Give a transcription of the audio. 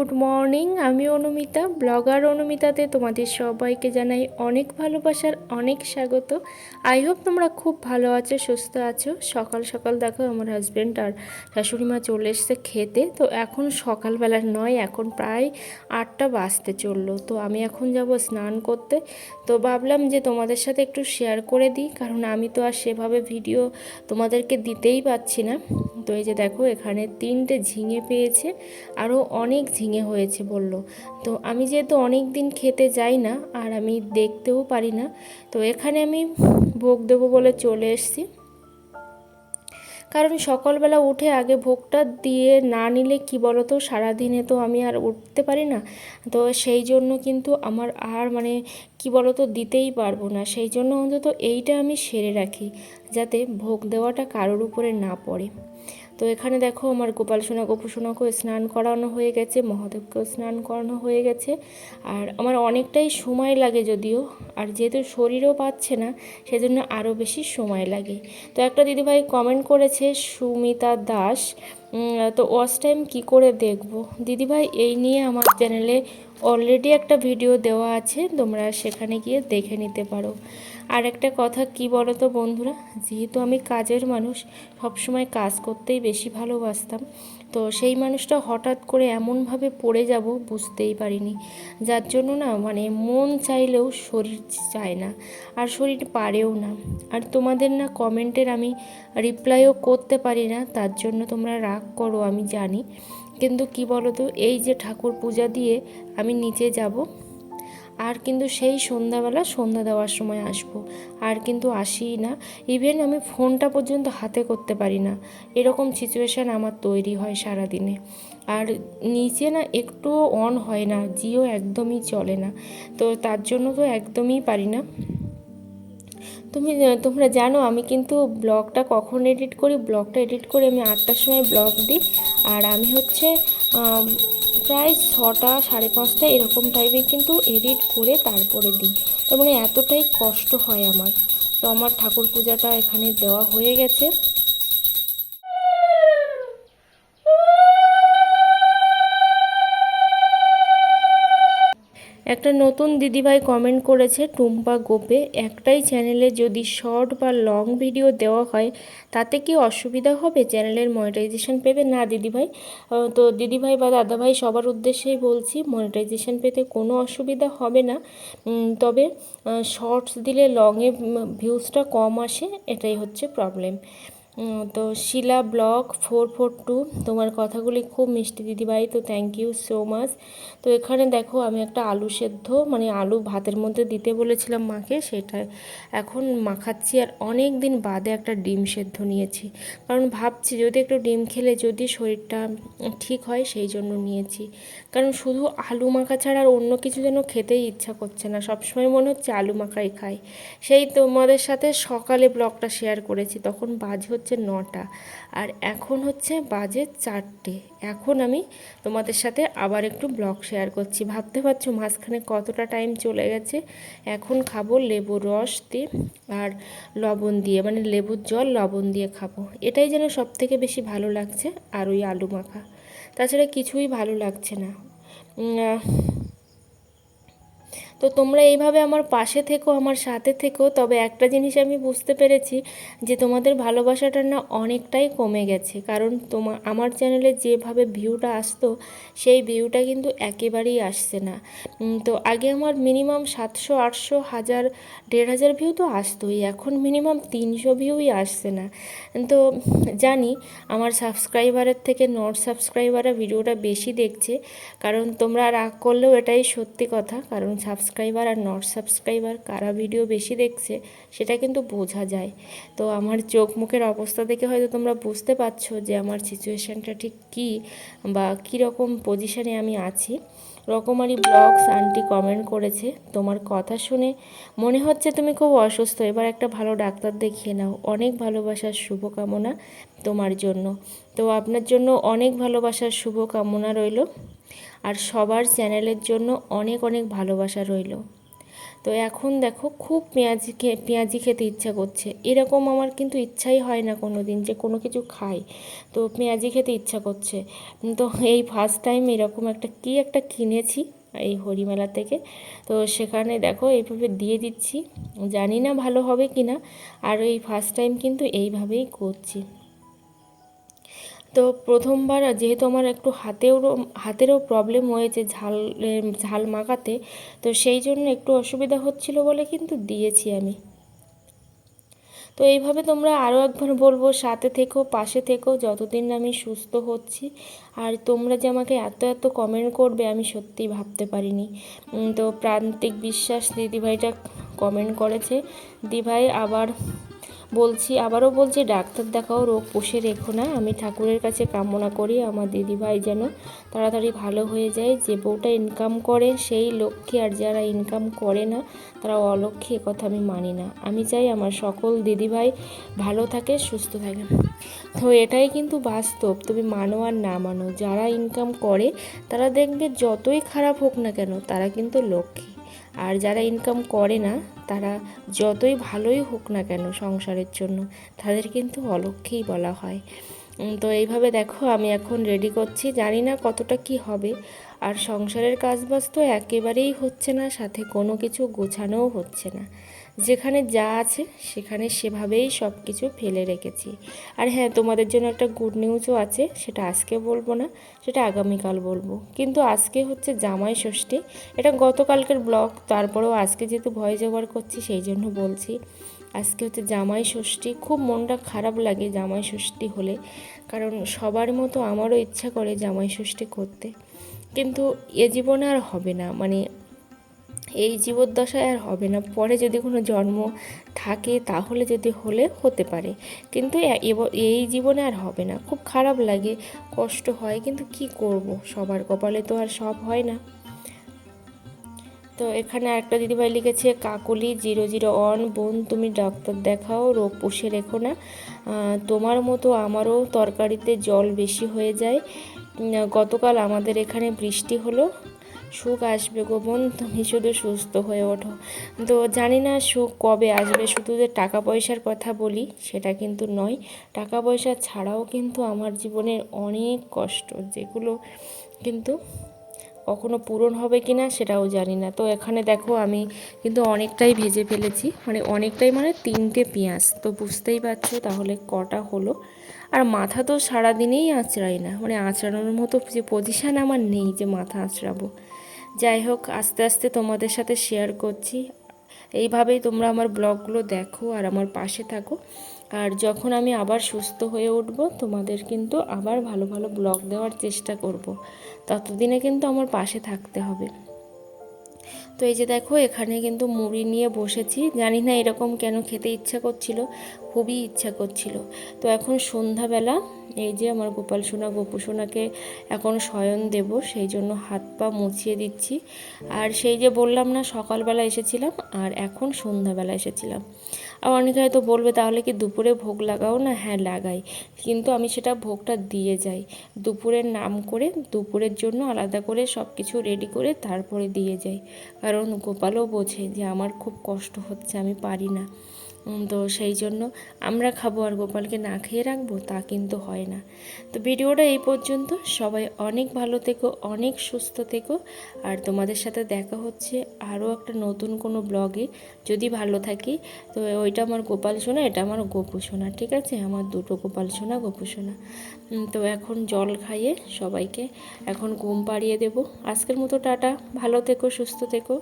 Good morning, আমি Anumita, blogger অনুমিতাতে তোমাদের সবাইকে জানাই অনেক ভালোবাসার অনেক স্বাগত। আই হোপ তোমরা খুব ভালো আছো, সুস্থ আছো। সকাল সকাল দেখো আমার হাজব্যান্ড আর শাশুড়ি মা চলে এসছে খেতে। তো এখন সকালবেলা নয়, এখন প্রায় আটটা বাজতে চলল। তো আমি এখন যাব স্নান করতে। তো ভাবলাম যে তোমাদের সাথে একটু শেয়ার করে দিই, কারণ আমি তো আর সেভাবে ভিডিও তোমাদেরকে দিতেই পাচ্ছি না। তো এই যে দেখো, এখানে তিনটে ঝিঙে পেয়েছে। আরও অনেক ঝিঙে হয়েছে বলল। তো আমি যেহেতু অনেক দিন খেতে যাই না, আর আমি দেখতেও পারি না, তো এখানে আমি ভোগ দেবো বলে চলে এসেছি। কারণ সকালবেলা উঠে আগে ভোগটা দিয়ে না নিলে কি বলো তো সারাদিনে তো আমি আর উঠতে পারি না। তো সেই জন্য কিন্তু আমার আর মানে কি বলো তো দিতেই পারব না। সেই জন্য অন্তত এইটা আমি সেরে রাখি, যাতে ভোগ দেওয়াটা কারোর উপরে না পড়ে। তো এখানে দেখো আমার গোপাল সোনা, গোপু সোনাকেও স্নান করানো হয়ে গেছে, মহাদেবকেও স্নান করানো হয়ে গেছে। আর আমার অনেকটাই সময় লাগে যদিও, আর যেহেতু শরীরও পাচ্ছে না, সেজন্য আরও বেশি সময় লাগে। তো একটা দিদিভাই কমেন্ট করেছে, সুমিতা দাস তো ওয়াচ টাইম কী করে দেখব? দিদিভাই, এই নিয়ে আমার চ্যানেলে অলরেডি একটা ভিডিও দেওয়া আছে, তোমরা সেখানে গিয়ে দেখে নিতে পারো। আর একটা কথা, কি বলো তো বন্ধুরা? যেহেতু আমি কাজের মানুষ, সবসময় কাজ করতেই বেশি ভালোবাসতাম। তো সেই মানুষটা হঠাৎ করে এমনভাবে পড়ে যাব বুঝতেই পারিনি। যার জন্য না মানে মন চাইলেও শরীর চায় না, আর শরীর পারেও না। আর তোমাদের না কমেন্টের আমি রিপ্লাইও করতে পারি না, তার জন্য তোমরা রাগ করো, আমি জানি। কিন্তু কি বলো তো এই যে ঠাকুর পূজা দিয়ে আমি নিচে যাব। আর কিন্তু সেই সন্ধ্যাবেলা সন্ধ্যা দেওয়ার সময় আসব। আর কিন্তু আসিই না। ইভেন আমি ফোনটা পর্যন্ত হাতে করতে পারি না। এরকম সিচুয়েশান আমার তৈরি হয় সারাদিনে। আর নিচে না একটু অন হয় না, জিও একদমই চলে না। তো তার জন্য তো একদমই পারি না। তুমি, তোমরা জানো আমি কিন্তু ব্লগটা কখন এডিট করি? ব্লগটা এডিট করে আমি আটটার সময় ব্লগ দিই। আর আমি হচ্ছে প্রায় ছটা, সাড়ে পাঁচটা এরকম টাইমে কিন্তু এডিট করে তারপরে দিই। তার মানে এতটাই কষ্ট হয় আমার। তো আমার ঠাকুর পূজাটা এখানে দেওয়া হয়ে গেছে। একটা নতুন দিদিভাই কমেন্ট করেছে, টুম্পা গোপে, একটাই চ্যানেলে যদি শর্ট বা লং ভিডিও দেওয়া হয়, তাতে কি অসুবিধা হবে? চ্যানেলের মনিটাইজেশন পেবে? না, দিদিভাই। তো দিদিভাই বা দাদাভাই সবার উদ্দেশ্যেই বলছি মনিটাইজেশন পেতে কোনো অসুবিধা হবে না। তবে শর্টস দিলে লংয়ে ভিউজটা কম আসে, এটাই হচ্ছে প্রবলেম তো Shila block four four two, তোমার কথাগুলি খুব মিষ্টি দিদিভাই, তো থ্যাংক ইউ সো মাচ তো এখানে দেখো আমি একটা আলু সেদ্ধ মানে আলু ভাতের মধ্যে দিতে বলেছিলাম মাকে, সেটা এখন মাখাচ্ছি আর অনেক দিন বাদে একটা ডিম সেদ্ধ নিয়েছি। কারণ ভাবছি যদি একটু ডিম খেলে যদি শরীরটা ঠিক হয় সেই জন্য নিয়েছি। কারণ শুধু আলু মাখা ছাড়া আর অন্য কিছু যেন খেতেই ইচ্ছা করছে না, সবসময় মনে হচ্ছে আলু মাখাই খাই। সেই তোমাদের সাথে সকালে ব্লগটা শেয়ার করেছি, তখন বাজ হচ্ছে নটা। আর এখন হচ্ছে বাজে চারটে। এখন আমি তোমাদের সাথে আবার একটু ব্লগ শেয়ার করছি। ভাবতে পারছ মাঝখানে কতটা টাইম চলে গেছে? এখন খাব লেবুর রস দিয়ে আর লবণ দিয়ে মানে লেবুর জল, লবণ দিয়ে খাব। এটাই যেন সব থেকে বেশি ভালো লাগছে, আর ওই আলু মাখা। তাছাড়া কিছুই ভালো লাগছে না। তো তোমরা এইভাবে আমার পাশে থেকো, আমার সাথে থেকো। তবে একটা জিনিস আমি বুঝতে পেরেছি যে তোমাদের ভালোবাসাটা না অনেকটাই কমে গেছে। কারণ তোমার আমার চ্যানেলে যেভাবে ভিউটা আসতো, সেই ভিউটা কিন্তু একেবারেই আসছে না। তো আগে আমার মিনিমাম সাতশো, আটশো, হাজার, দেড় হাজার ভিউ তো আসতোই। এখন মিনিমাম তিনশো ভিউই আসছে না। তো জানি আমার সাবস্ক্রাইবারের থেকে নট সাবস্ক্রাইবাররা ভিডিওটা বেশি দেখছে। কারণ তোমরা রাগ করলেও এটাই সত্যি কথা। কারণ সাবস্ক্রাইব সাবস্ক্রাইবার আর নট সাবস্ক্রাইবার কারা ভিডিও বেশি দেখছে, সেটা কিন্তু বোঝা যায়। তো আমার চোখ মুখের অবস্থা দেখে হয়তো তোমরা বুঝতে পারছ যে আমার সিচুয়েশানটা ঠিক কী বা কীরকম পজিশানে আমি আছি। রকমারি ব্লগস আন্টি কমেন্ট করেছে। তোমার কথা শুনে মনে হচ্ছে তুমি খুব অসুস্থ। এবার একটা ভালো ডাক্তার দেখিয়ে নাও। অনেক ভালোবাসার শুভকামনা তোমার জন্য। তো আপনার জন্য অনেক ভালোবাসার শুভকামনা রইল। আর সবার চ্যানেলের জন্য অনেক অনেক ভালোবাসা রইল। তো এখন দেখো খুব পেঁয়াজি খে, পেঁয়াজি খেতে ইচ্ছা করছে। এরকম আমার কিন্তু ইচ্ছাই হয় না কোনো দিন যে কোনো কিছু খাই। তো পেঁয়াজি খেতে ইচ্ছা করছে। তো এই ফার্স্ট টাইম এরকম একটা, কি একটা কিনেছি এই হরিমেলা থেকে। তো সেখানে দেখো এইভাবে দিয়ে দিচ্ছি। জানি না ভালো হবে কি না আর এই ফার্স্ট টাইম কিন্তু এইভাবেই করছি। তো প্রথমবার যেহেতু আমার একটু হাতেও হাতেরও প্রবলেম হয়েছে ঝাল ঝাল মাখাতে, তো সেই জন্য একটু অসুবিধা হচ্ছিল বলে কিন্তু দিয়েছি আমি। তো এইভাবে তোমরা আরও একবার বলব, সাথে থেকেও পাশে থেকেও যতদিন আমি সুস্থ হচ্ছি। আর তোমরা যে আমাকে এত এত কমেন্ট করবে আমি সত্যিই ভাবতে পারিনি। তো প্রান্তিক বিশ্বাস দিদিভাইটা কমেন্ট করেছে। দিভাই আবার বলছি, আবারও বলছি, ডাক্তার দেখাও, রোগ পুষে রেখো না। আমি ঠাকুরের কাছে কামনা করি, আমার দিদিভাই যেন তাড়াতাড়ি ভালো হয়ে যায়। যে বউটা ইনকাম করে, সেই লক্ষ্যে আর যারা ইনকাম করে না, তারা অলক্ষ্যে কথা আমি মানি না। আমি চাই আমার সকল দিদিভাই ভালো থাকে, সুস্থ থাকে। তো এটাই কিন্তু বাস্তব, তুমি মানো আর না মানো। যারা ইনকাম করে, তারা দেখবে যতই খারাপ হোক না কেন, তারা কিন্তু লক্ষ্মী। আর যারা ইনকাম করে না তারা যতই ভালোই হোক না কেন সংসারের জন্য, তাদের কিন্তু অলক্ষেই বলা হয়। তো এইভাবে দেখো আমি এখন রেডি করছি। জানি না কতটা কি হবে। আর সংসারের কাজবাজ তো একেবারেই হচ্ছে না, সাথে কোনো কিছু গোছানোও হচ্ছে না। যেখানে যা আছে সেখানে সেভাবেই সব কিছু ফেলে রেখেছি। আর হ্যাঁ তোমাদের জন্য একটা গুড নিউজও আছে, সেটা আজকে বলব না, সেটা আগামীকাল বলব। কিন্তু আজকে হচ্ছে জামাই ষষ্ঠী, এটা গতকালকের ব্লগ তারপরেও আজকে যেহেতু ভয় জোগাড় করছি, সেই জন্য বলছি। আজকে হচ্ছে জামাই ষষ্ঠী, খুব মনটা খারাপ লাগে জামাই ষষ্ঠী হলে, কারণ সবার মতো আমারও ইচ্ছা করে জামাই ষষ্ঠী করতে। কিন্তু এ জীবনে আর হবে না মানে এই জীবদ্দশায় আর হবে না। পরে যদি কোনো জন্ম থাকে, তাহলে যদি হলে হতে পারে। কিন্তু এই জীবনে আর হবে না। খুব খারাপ লাগে, কষ্ট হয়, কিন্তু কি করব? সবার কপালে তো আর সব হয় না। তো এখানে একটা দিদিভাই লিখেছে, কাকলি জিরো জিরো অন বোন তুমি ডাক্তার দেখাও, রোগ পুষে রেখো না। তোমার মতো আমারও তরকারিতে জল বেশি হয়ে যায়। গতকাল আমাদের এখানে বৃষ্টি হলো। সুখ আসবে গো বোন, তুমি শুধু সুস্থ হয়ে ওঠো। তো জানি না সুখ কবে আসবে, শুধু যে টাকা পয়সার কথা বলি সেটা কিন্তু নয়। টাকা পয়সা ছাড়াও কিন্তু আমার জীবনের অনেক কষ্ট, যেগুলো কিন্তু কখনো পূরণ হবে কি না সেটাও জানি না। তো এখানে দেখো আমি কিন্তু অনেকটাই ভেজে ফেলেছি মানে অনেকটাই মানে তিনটে পেঁয়াজ। তো বুঝতেই পারছ তাহলে কটা হলো। আর মাথা তো সারাদিনেই আঁচড়াই না মানে আঁচড়ানোর মতো যে পজিশান আমার নেই যে মাথা আঁচড়াবো। যাই হোক, আস্তে আস্তে তোমাদের সাথে শেয়ার করছি। এইভাবেই তোমরা আমার ব্লগগুলো দেখো আর আমার পাশে থাকো। আর যখন আমি আবার সুস্থ হয়ে উঠব, তোমাদের কিন্তু আবার ভালো ভালো ব্লগ দেওয়ার চেষ্টা করব। ততদিনে কিন্তু আমার পাশে থাকতে হবে। তো এই যে দেখো, এখানে কিন্তু মুড়ি নিয়ে বসেছি। জানি না এরকম কেন খেতে ইচ্ছা করছিল, খুবই ইচ্ছা করছিল। তো এখন সন্ধ্যাবেলা, এই যে আমার গোপাল সোনা, গোপু সোনাকে এখন শয়ন দেব, সেই জন্য হাত পা মুছিয়ে দিচ্ছি। আর সেই যে বললাম না, সকালবেলা এসেছিলাম, আর এখন সন্ধ্যাবেলা এসেছিলাম। আর অনেকে হয়তো বলবে, তাহলে কি দুপুরে ভোগ লাগাও? না হ্যাঁ লাগাই। কিন্তু আমি সেটা ভোগটা দিয়ে যাই। দুপুরের নাম করে দুপুরের জন্য আলাদা করে সব কিছু রেডি করে তারপরে দিয়ে যাই। কারণ গোপালও বোঝে যে আমার খুব কষ্ট হচ্ছে, আমি পারি না। তো সেই জন্য আমরা খাব আর গোপালকে না খেয়ে রাখব, তা কিন্তু হয় না। তো ভিডিওটা এই পর্যন্ত। সবাই অনেক ভালো থেকো, অনেক সুস্থ থেকো। আর তোমাদের সাথে দেখা হচ্ছে আরও একটা নতুন কোনো ব্লগে যদি ভালো থাকি। তো ওইটা আমার গোপাল সোনা, এটা আমার গোপু সোনা, ঠিক আছে? আমার দুটো গোপাল সোনা, গোপু সোনা। তো এখন জল খাইয়ে সবাইকে এখন ঘুম পাড়িয়ে দেবো। আজকের মতো টাটা, ভালো থেকো, সুস্থ থেকো।